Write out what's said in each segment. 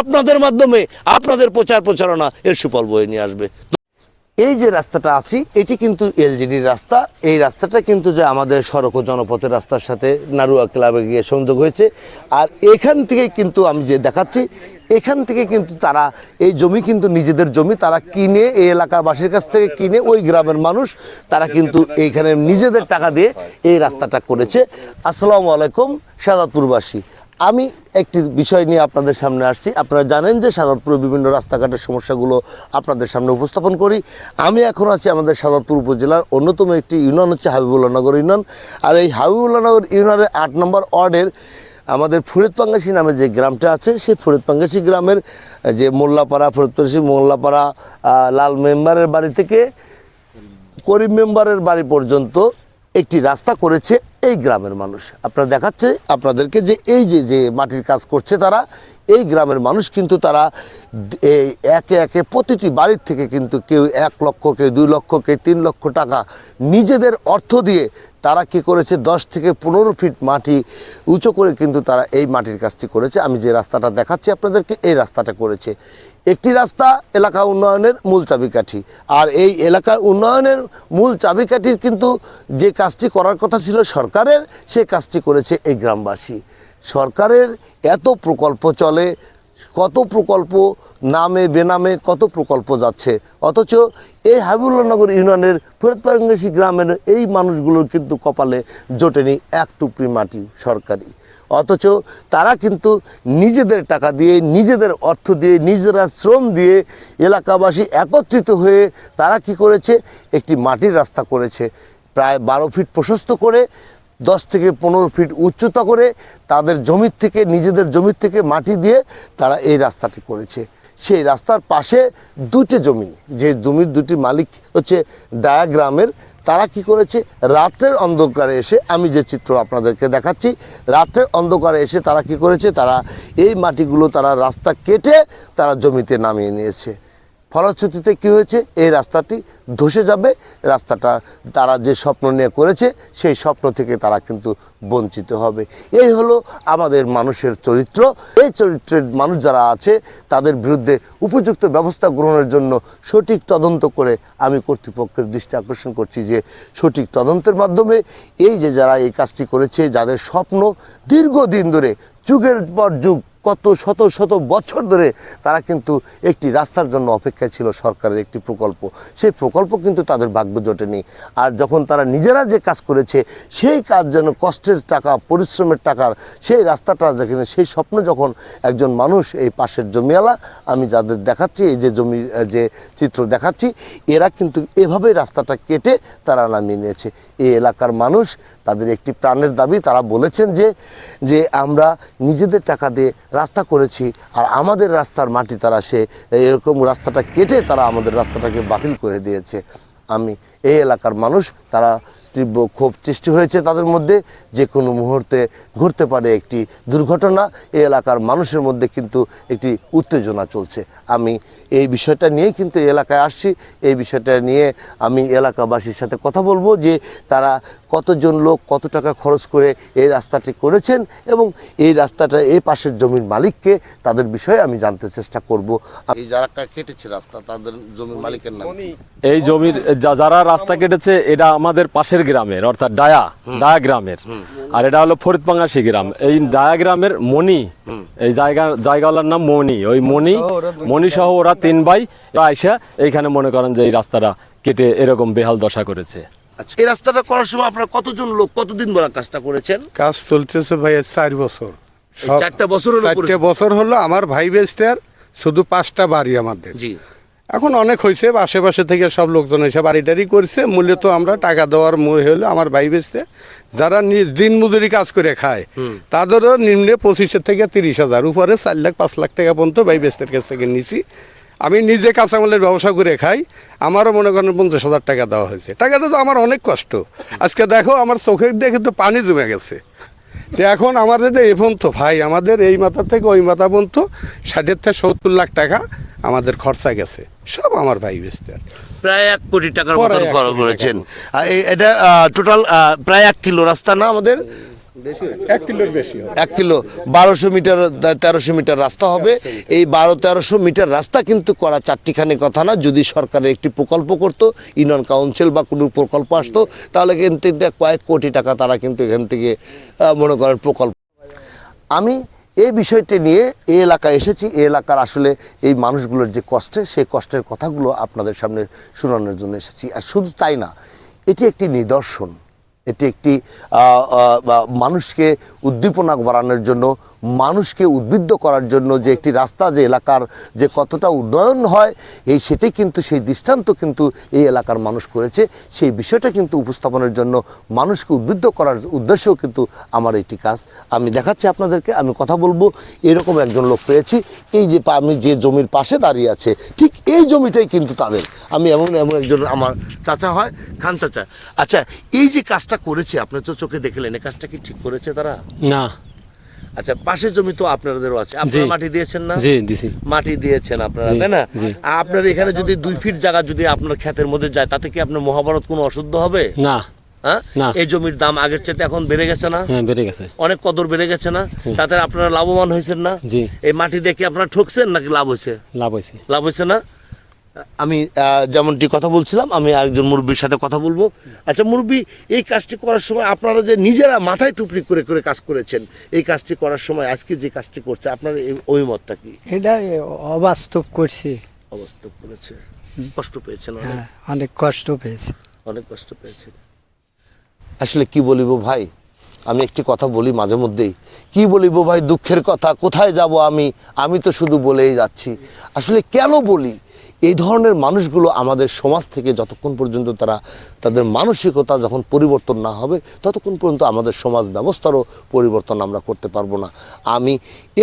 আপনাদের মাধ্যমে আপনাদের প্রচার প্রচারণা এর সুফল বয়ে নিয়ে আসবে। এই যে রাস্তাটা আছি, এটি কিন্তু এলজিডির রাস্তা। এই রাস্তাটা কিন্তু যে আমাদের সড়ক ও জনপথের রাস্তার সাথে নারুয়া ক্লাবে গিয়ে সংযোগ হয়েছে। আর এখান থেকে কিন্তু আমি যে দেখাচ্ছি, এখান থেকে কিন্তু তারা এই জমি কিন্তু নিজেদের জমি, তারা কিনে এই এলাকাবাসীর কাছ থেকে কিনে ওই গ্রামের মানুষ, তারা কিন্তু এইখানে নিজেদের টাকা দিয়ে এই রাস্তাটা করেছে। আসসালামু আলাইকুম সাদাতপুরবাসী আমি একটি বিষয় নিয়ে আপনাদের সামনে আসছি। আপনারা জানেন যে সাদাতপুরে বিভিন্ন রাস্তাঘাটের সমস্যাগুলো আপনাদের সামনে উপস্থাপন করি। আমি এখন আছি আমাদের সাদাতপুর উপজেলার অন্যতম একটি ইউনিয়ন, হচ্ছে হাবিবুল্লাহনগর ইউনিয়ন। আর এই হাবিবুল্লাহনগর ইউনিয়নের আট নম্বর ওয়ার্ডের আমাদের ফরিদপাঙ্গাসী নামে যে গ্রামটা আছে, সেই ফরিদপাঙ্গাসী গ্রামের যে মোল্লাপাড়া, ফরিদপাঙ্গাসী মোল্লাপাড়া লাল মেম্বারের বাড়ি থেকে করিম মেম্বারের বাড়ি পর্যন্ত একটি রাস্তা করেছে এই গ্রামের মানুষ। আপনারা দেখাচ্ছে আপনাদেরকে যে এই যে যে মাটির কাজ করছে তারা, এই গ্রামের মানুষ কিন্তু তারা এই একে একে প্রতিটি বাড়ির থেকে কিন্তু কেউ এক লক্ষ, কেউ দুই লক্ষ, কেউ তিন লক্ষ টাকা নিজেদের অর্থ দিয়ে তারা কি করেছে? দশ থেকে পনেরো ফিট মাটি উঁচু করে কিন্তু তারা এই মাটির কাজটি করেছে। আমি যে রাস্তাটা দেখাচ্ছি আপনাদেরকে, এই রাস্তাটা করেছে। একটি রাস্তা এলাকা উন্নয়নের মূল চাবিকাঠি। আর এই এলাকা উন্নয়নের মূল চাবিকাঠির কিন্তু যে কাজটি করার কথা ছিল সরকারের, সে কাজটি করেছে এই গ্রামবাসী। সরকারের এত প্রকল্প চলে কত প্রকল্প নামে, বেনামে কত প্রকল্প যাচ্ছে। অথচ এই হাবিবুল্লাহনগর ইউনিয়নের ফরিদপাঙ্গেশী গ্রামের এই মানুষগুলোর কিন্তু কপালে জোটেনি এক টুকরি মাটি সরকারি। অথচ তারা কিন্তু নিজেদের টাকা দিয়ে, নিজেদের অর্থ দিয়ে, নিজেরা শ্রম দিয়ে এলাকাবাসী একত্রিত হয়ে তারা কি করেছে? একটি মাটির রাস্তা করেছে। প্রায় বারো ফিট প্রশস্ত করে দশ থেকে পনেরো ফিট উচ্চতা করে তাদের জমির থেকে, নিজেদের জমির থেকে মাটি দিয়ে তারা এই রাস্তাটি করেছে। সেই রাস্তার পাশে দুটি জমি, যে জমির দুটি মালিক হচ্ছে ডায়াগ্রামের, তারা কি করেছে? রাত্রের অন্ধকারে এসে, আমি যে চিত্র আপনাদেরকে দেখাচ্ছি, রাত্রের অন্ধকারে এসে তারা কি করেছে? তারা এই মাটিগুলো তারা রাস্তা কেটে তারা জমিতে নামিয়ে নিয়েছে। ফলশ্রুতিতে কী হয়েছে? এই রাস্তাটি ধসে যাবে। রাস্তাটা তারা যে স্বপ্ন নিয়ে করেছে, সেই স্বপ্ন থেকে তারা কিন্তু বঞ্চিত হবে। এই হলো আমাদের মানুষের চরিত্র। এই চরিত্রের মানুষ যারা আছে, তাদের বিরুদ্ধে উপযুক্ত ব্যবস্থা গ্রহণের জন্য সঠিক তদন্ত করে আমি কর্তৃপক্ষের দৃষ্টি আকর্ষণ করছি যে, সঠিক তদন্তের মাধ্যমে এই যে যারা এই কাজটি করেছে, যাদের স্বপ্ন দীর্ঘদিন ধরে, যুগের পর যুগ কত শত শত বছর ধরে তারা কিন্তু একটি রাস্তার জন্য অপেক্ষায় ছিল সরকারের একটি প্রকল্প। সেই প্রকল্প কিন্তু তাদের ভাগ্য জোটেনি। আর যখন তারা নিজেরা যে কাজ করেছে, সেই কাজ যেন কষ্টের টাকা, পরিশ্রমের টাকার সেই রাস্তাটা যেখানে সেই স্বপ্ন যখন একজন মানুষ এই পাশের জমিওয়ালা, আমি যাদের দেখাচ্ছি, এই যে জমি, যে চিত্র দেখাচ্ছি, এরা কিন্তু এভাবেই রাস্তাটা কেটে তারা নামিয়ে নিয়েছে। এই এলাকার মানুষ, তাদের একটি প্রাণের দাবি, তারা বলেছেন যে যে আমরা নিজেদের টাকা দিয়ে রাস্তা করেছি আর আমাদের রাস্তার মাটি তারা সে এরকম রাস্তাটা কেটে তারা আমাদের রাস্তাটাকে বাতিল করে দিয়েছে। আমি এই এলাকার মানুষ, তারা তীব্র ক্ষোভ সৃষ্টি হয়েছে। তাদের মধ্যে যে কোনো মুহূর্তে ঘটতে পারে একটি দুর্ঘটনা। এই এলাকার মানুষের মধ্যে কিন্তু একটি উত্তেজনা চলছে। আমি এই বিষয়টা নিয়েই কিন্তু এলাকায় আসছি। এই বিষয়টা নিয়ে আমি এলাকাবাসীর সাথে কথা বলব যে তারা কতজন লোক কত টাকা খরচ করে এই রাস্তাটি করেছেন এবং এই রাস্তাটা এই পাশের জমির মালিককে তাদের বিষয়ে আমি জানতে চেষ্টা করব। এই যারা কেটেছে রাস্তা, তাদের জমির মালিকের নাম এই জমির যারা রাস্তা কেটেছে এটা আমাদের পাশের গ্রামের অর্থাৎ ডায়া ডায়া গ্রামের আর এটা হলো ফরিদপাঙ্গাসী গ্রাম। এই ডায়া গ্রামের মণি এই জায়গা জায়গাওয়ালার নাম মণি। ওই মণি মণি সহ ওরা তিন ভাই আইসা এইখানে মনে করেন যে এই রাস্তাটা কেটে এরকম বেহাল দশা করেছে। আচ্ছা এই রাস্তাটা করার সময় আপনারা কতজন লোক কতদিন বলা কাজটা করেছেন? কাজ চলতেছে ভাইয়া চার বছর। চারটা বছর হলো বছর হলো আমার ভাই বেস্টার শুধু পাঁচটা বাড়ি আমাদের। জি। এখন অনেক হয়েছে আশেপাশে থেকে সব লোকজন এসে বাড়িটারি করছে। মূলত আমরা টাকা দেওয়ার মূল হলো আমার ভাই বেচতে। যারা নিজ দিন মজুরি কাজ করে খায় তাদেরও নিম্নে পঁচিশের থেকে তিরিশ হাজার উপরে চার লাখ পাঁচ লাখ টাকা পর্যন্ত ভাই বেস্তের কাছ থেকে নিছি। আমি নিজে কাঁচামালের ব্যবসা করে খাই আমারও মনে করেন পঞ্চাশ হাজার টাকা দেওয়া হয়েছে। টাকাটা তো আমার অনেক কষ্ট। আজকে দেখো আমার চোখের দেখে তো পানি জমে গেছে। তো এখন আমাদের যে এখন তো ভাই আমাদের এই মাথা থেকে ওই মাথা পর্যন্ত ষাটের থেকে সত্তর লাখ টাকা আমাদের খরচা গেছে। সব আমার ভাই বেচতে প্রায় এক কোটি টাকার মতন খরচ করেছেন। আর এই- এটা টোটাল প্রায় এক কিলো রাস্তা না আমাদের? এক কিলোর বেশি এক কিলো বারোশো মিটার তেরোশো মিটার রাস্তা হবে। এই বারো তেরোশো মিটার রাস্তা কিন্তু করা চারটিখানি কথা না। যদি সরকারের একটি প্রকল্প করত ইউনিয়ন কাউন্সিল বা কোনো প্রকল্প আসতো তাহলে কিন্তু কয়েক কোটি টাকা তারা কিন্তু এখান থেকে মনে করেন প্রকল্প। আমি এই বিষয়টি নিয়ে এ এলাকায় এসেছি। এ এলাকার আসলে এই মানুষগুলোর যে কষ্টে, সেই কষ্টের কথাগুলো আপনাদের সামনে শোনানোর জন্য এসেছি। আর শুধু তাই না, এটি একটি নিদর্শন। এটি একটি মানুষকে উদ্দীপনা বাড়ানোর জন্য, মানুষকে উদ্বুদ্ধ করার জন্য যে একটি রাস্তা, যে এলাকার যে কতটা উন্নয়ন হয়, এই সেটাই কিন্তু, সেই দৃষ্টান্ত কিন্তু এই এলাকার মানুষ করেছে। সেই বিষয়টা কিন্তু উপস্থাপনের জন্য মানুষকে উদ্বুদ্ধ করার উদ্দেশ্যেও কিন্তু আমার এটি কাজ। আমি দেখাচ্ছি আপনাদেরকে, আমি কথা বলব, এরকম একজন লোক পেয়েছি। এই যে আমি যে জমির পাশে দাঁড়িয়ে আছে, ঠিক এই জমিটাই কিন্তু তাদের। আমি এমন এমন একজন আমার চাচা হয়, খান চাচা। আচ্ছা এই যে কাজটা করেছে আপনি তো চোখে দেখলেন এই কাজটা কি ঠিক করেছে তারা? না। আচ্ছা পাশের জমি তো আপনাদেরও আছে। আপনারা মাটি দিয়েছেন না? জি দিছি। মাটি দিয়েছেন আপনারা তাই না। আপনার এখানে যদি দুই ফিট জায়গা যদি আপনার ক্ষেতের মধ্যে যায় তাতে কি আপনার মহাভারত কোনো অশুদ্ধ হবে? না। হ্যাঁ? এই জমির দাম আগের চেয়ে এখন বেড়ে গেছে না? হ্যাঁ বেড়ে গেছে। অনেক কদর বেড়ে গেছে না? তাতে আপনারা লাভবান হয়েছেন না? জি। এই মাটি দেখে আপনারা ঠকছেন নাকি লাভ হয়েছে? লাভ হয়েছে। লাভ হয়েছে না? আমি যেমনটি কথা বলছিলাম আমি একজন মুরব্বীর সাথে কথা বলব। আচ্ছা মুরব্বী এই কাজটি করার সময় আপনারা যে নিজেরা মাথায় টুপলি করে করে কাজ করেছেন এই কাজটি করার সময় আজকে যে কাজটি করছে আপনার এই অভিমতটা কি? এটা অবাস্তব করছি। অবাস্তব করেছে। কষ্ট পেয়েছেন অনেক? হ্যাঁ অনেক কষ্ট পেয়েছে। অনেক কষ্ট পেয়েছেন। আসলে কি বলিব ভাই? আমি একটি কথা বলি মাঝে মধ্যেই। কি বলিব ভাই দুঃখের কথা? কোথায় যাব আমি? আমি তো শুধু বলেই যাচ্ছি। আসলে কেন বলি? এই ধরনের মানুষগুলো আমাদের সমাজ থেকে যতক্ষণ পর্যন্ত তারা তাদের মানসিকতা যখন পরিবর্তন না হবে ততক্ষণ পর্যন্ত আমাদের সমাজ ব্যবস্থারও পরিবর্তন আমরা করতে পারব না। আমি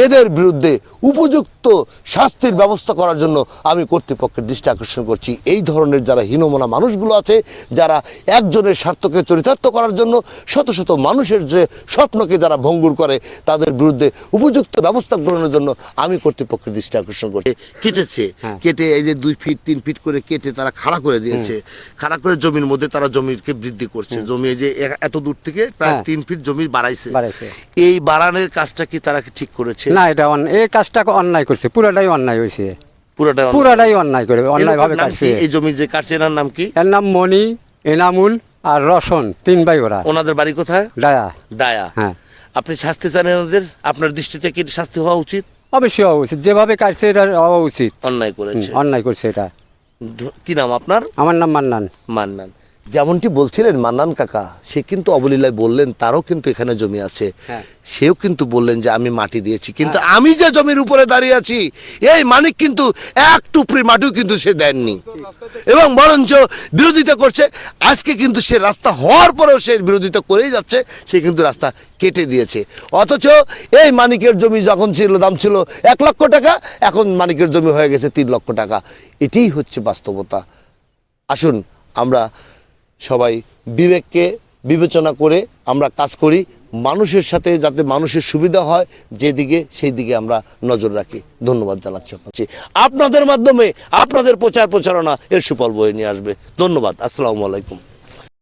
এদের বিরুদ্ধে উপযুক্ত শাস্তির ব্যবস্থা করার জন্য আমি কর্তৃপক্ষের দৃষ্টি আকর্ষণ করছি। এই ধরনের যারা হীনমনা মানুষগুলো আছে যারা একজনের স্বার্থকে চরিতার্থ করার জন্য শত শত মানুষের যে স্বপ্নকে যারা ভঙ্গুর করে তাদের বিরুদ্ধে উপযুক্ত ব্যবস্থা গ্রহণের জন্য আমি কর্তৃপক্ষের দৃষ্টি আকর্ষণ করছি। কেটেছে। কেটে এই যে দুই ফিট তিন ফিট করে কেটে তারা খাড়া করে দিয়েছে। খাড়া করে জমির মধ্যে তারা জমিকে বৃদ্ধি করছে। জমি যে এত দূর থেকে প্রায় হ্যাঁ। তিন ফিট জমি বাড়াইছে। এই বাড়ানোর কাজটা কি তারা ঠিক করেছে? না এটা এই কাজটা অন্যায় করছে। পুরাটাই অন্যায় হয়েছে। পুরোটা অন্যায়। পুরাটাই অন্যায় করে অন্যায় ভাবে কাটছে। এই জমি যে কাটছে এনার নাম কি? এর নাম মণি এনামুল আর রসন তিন ভাই ওরা। ওনাদের বাড়ি কোথায়? ডায়া। ডায়া। হ্যাঁ। আপনি শাস্তি চান এনাদের? আপনার দৃষ্টিতে কি শাস্তি হওয়া উচিত? অবশ্যই হওয়া উচিত। যেভাবে কাটছে এটা হওয়া উচিত। অন্যায় করেছে। অন্যায় করছে এটা। কি নাম আপনার? আমার নাম মান্নান। মান্নান। যেমনটি বলছিলেন মান্নান কাকা সে কিন্তু অবলীলায় বললেন তারও কিন্তু এখানে জমি আছে। হ্যাঁ। সেও কিন্তু বললেন যে আমি মাটি দিয়েছি। কিন্তু আমি যে জমির উপরে দাঁড়িয়ে আছি এই মানিক কিন্তু এক টুকরি মাটিও কিন্তু সে দেননি। এবং বরঞ্চ বিরোধিতা করছে। আজকে কিন্তু সে রাস্তা হওয়ার পরেও সে বিরোধিতা করেই যাচ্ছে সে কিন্তু রাস্তা কেটে দিয়েছে। অথচ এই মানিকের জমি যখন ছিল দাম ছিল এক লক্ষ টাকা এখন মানিকের জমি হয়ে গেছে তিন লক্ষ টাকা। এটাই হচ্ছে বাস্তবতা। আসুন আমরা সবাই বিবেককে বিবেচনা করে আমরা কাজ করি মানুষের সাথে যাতে মানুষের সুবিধা হয় যেদিকে সেই দিকে আমরা নজর রাখি। ধন্যবাদ জানাচ্ছি আপনাদের মাধ্যমে আপনাদের প্রচার প্রচারণা এর সুফল বয়ে নিয়ে আসবে। ধন্যবাদ। আসসালামু আলাইকুম।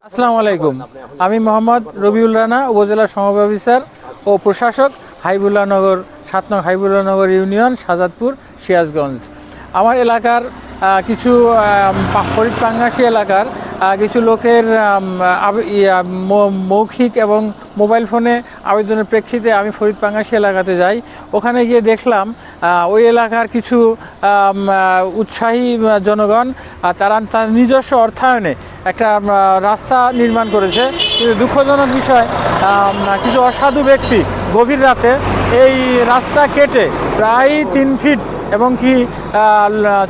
আসসালামু আলাইকুম। আমি মোহাম্মদ রবিউল রানা উপজেলা অফিসার ও প্রশাসক হাইবুল্লাহ নগর সাত নং হাইবুল্লাহ নগর ইউনিয়ন সাজাদপুর সিরাজগঞ্জ। আমার এলাকার কিছু আম, পা- ফরিদ পাঙ্গাসি এলাকার কিছু লোকের মৌখিক এবং মোবাইল ফোনে আবেদনের প্রেক্ষিতে আমি ফরিদ পাঙ্গাসি এলাকাতে যাই। ওখানে গিয়ে দেখলাম ওই এলাকার কিছু উৎসাহী জনগণ তারা তার নিজস্ব অর্থায়নে একটা রাস্তা নির্মাণ করেছে। কিন্তু দুঃখজনক বিষয় কিছু অসাধু ব্যক্তি গভীর রাতে এই রাস্তা কেটে প্রায় তিন ফিট এবং কি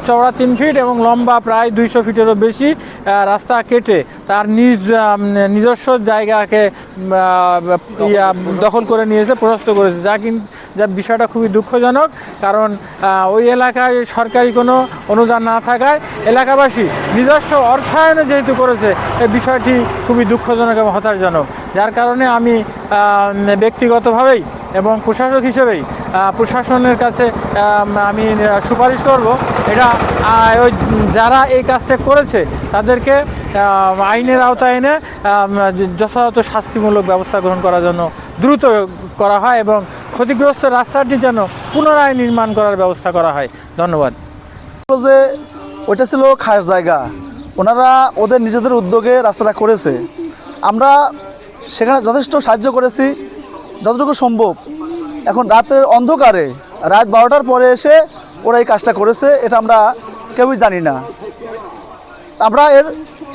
চওড়া তিন ফিট এবং লম্বা প্রায় দুইশো ফিটেরও বেশি রাস্তা কেটে তার নিজ নিজস্ব জায়গাকে দখল করে নিয়েছে, প্রশস্ত করেছে। যা কিন্তু যা বিষয়টা খুবই দুঃখজনক, কারণ ওই এলাকায় সরকারি কোনো অনুদান না থাকায় এলাকাবাসী নিজস্ব অর্থায়নে যেহেতু করেছে এই বিষয়টি খুবই দুঃখজনক এবং হতাশজনক। যার কারণে আমি ব্যক্তিগতভাবেই এবং প্রশাসক হিসেবেই প্রশাসনের কাছে আমি সুপারিশ করব। এটা ওই যারা এই কাজটা করেছে, তাদেরকে আইনের আওতায় এনে যথাযথ শাস্তিমূলক ব্যবস্থা গ্রহণ করার জন্য দ্রুত করা হয় এবং ক্ষতিগ্রস্ত রাস্তাটি যেন পুনরায় নির্মাণ করার ব্যবস্থা করা হয়। ধন্যবাদ। যে ওইটা ছিল খাস জায়গা। ওনারা ওদের নিজেদের উদ্যোগে রাস্তাটা করেছে। আমরা সেখানে যথেষ্ট সাহায্য করেছি, যতটুকু সম্ভব। এখন রাতের অন্ধকারে রাত বারোটার পরে এসে ওরা এই কাজটা করেছে এটা আমরা কেউই জানি না। আমরা এর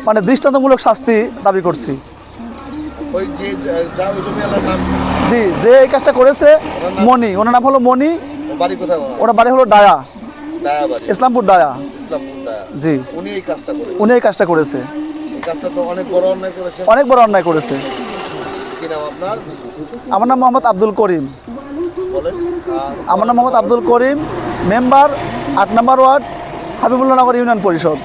মানে দৃষ্টান্তমূলক শাস্তি দাবি করছি। জি যে এই কাজটা করেছে মণি ওনার নাম হলো কোথায় ওনার? বাড়ি হলো ডায়া। ইসলামপুর ডায়া। জি। উনি এই কাজটা করেছে। অনেক বড় অন্যায় করেছে। আমার নাম মোহাম্মদ আব্দুল করিম। আমার নাম মোহাম্মদ আব্দুল করিম মেম্বার আট নম্বর ওয়ার্ড হাবিবুল্লাহ নগর ইউনিয়ন পরিষদ।